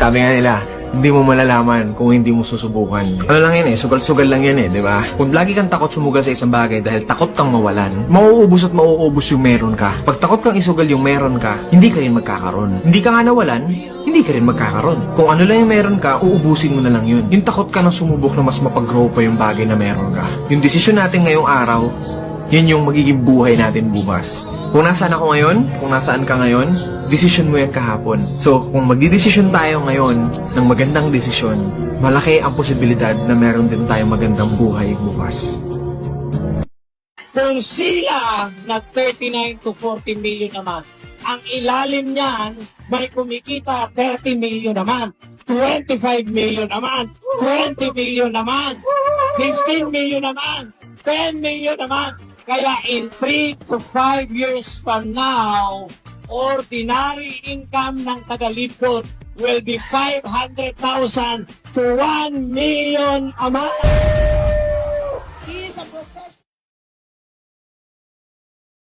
Sabi nga nila, hindi mo malalaman kung hindi mo susubukan. Ano lang yan eh, sugal-sugal lang yan eh, di ba? Kung lagi kang takot sumugal sa isang bagay dahil takot kang mawalan, mauubos at mauubos yung meron ka. Pag takot kang isugal yung meron ka, hindi ka rin magkakaroon. Hindi ka nga nawalan, hindi ka rin magkakaroon. Kung ano lang yung meron ka, uubusin mo na lang yun. Yung takot ka na sumubok na mas mapag-grow pa yung bagay na meron ka. Yung desisyon natin ngayong araw, yun yung magiging buhay natin bukas. Kung nasaan ako ngayon, kung nasaan ka ngayon, desisyon mo yan kahapon. So, kung magdidesisyon tayo ngayon ng magandang desisyon, malaki ang posibilidad na meron din tayong magandang buhay bukas. Kung sila nag 39 to 40 million naman, ang ilalim niyan may kumikita 30 million naman, 25 million naman, 20 million naman, 15 million naman, 10 million naman. Kaya in 3 to 5 years from now, ordinary income ng taga-Lipot will be 500,000 to 1 million a month.